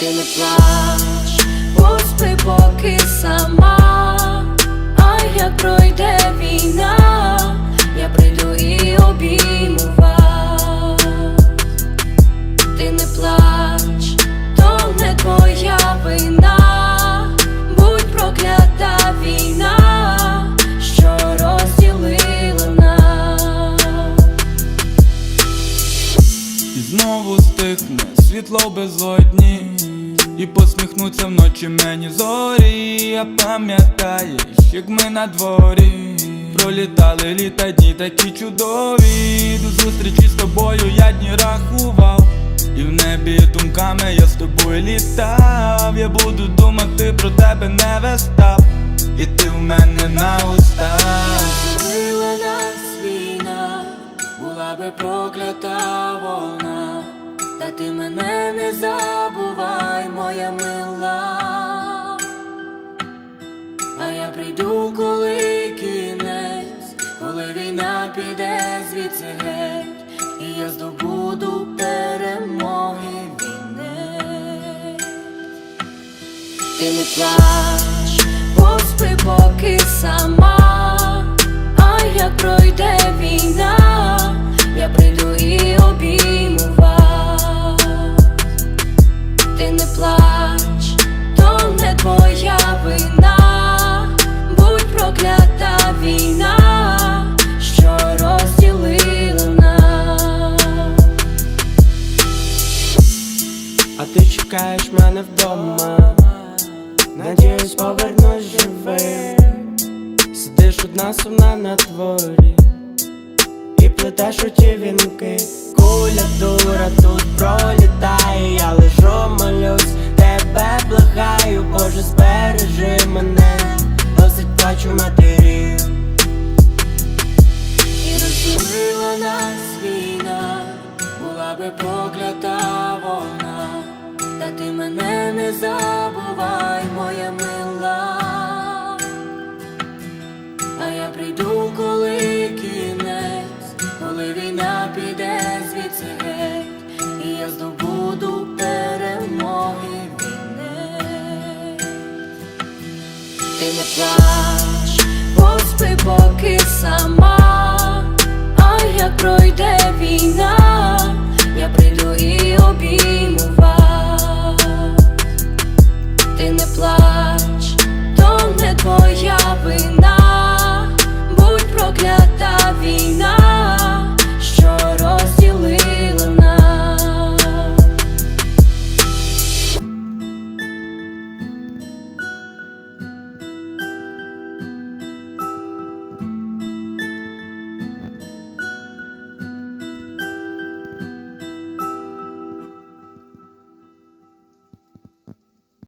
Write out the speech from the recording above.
ти не плач, поспи поки сама, а як пройде війна, я прийду і обійму вас. Ти не плач, то не твоя вина, будь проклята війна, що розділила знову стихне світло безодні. І посміхнуться вночі мені зорі. Я пам'ятаєш, як ми на дворі Пролітали літа дні такі чудові. До зустрічі з тобою я дні рахував. І в небі думками я з тобою літав. Я буду думати про тебе не вестав І ти в мене на устах. Злила нас війна, була би проклята вона, та ти мене не забувай, моя мила. А я прийду, коли кінець, коли війна піде звідси геть, і я здобуду перемоги війни. Ти не плач, поспи поки сама, мене вдома, надіюсь, повернусь живим. Сидиш одна сумна на дворі і плетеш у ті вінки. Куля дура тут пролітає, я лежу, молюсь, тебе благаю, Боже, збережи мене, досить плачу матерів. І розділила нас війна, була би проклята вона, не забувай, моя мила. А я прийду, коли кінець, коли війна піде звідси геть, і я здобуду перемоги війни. Ти не плач, поспи поки сама, а як пройде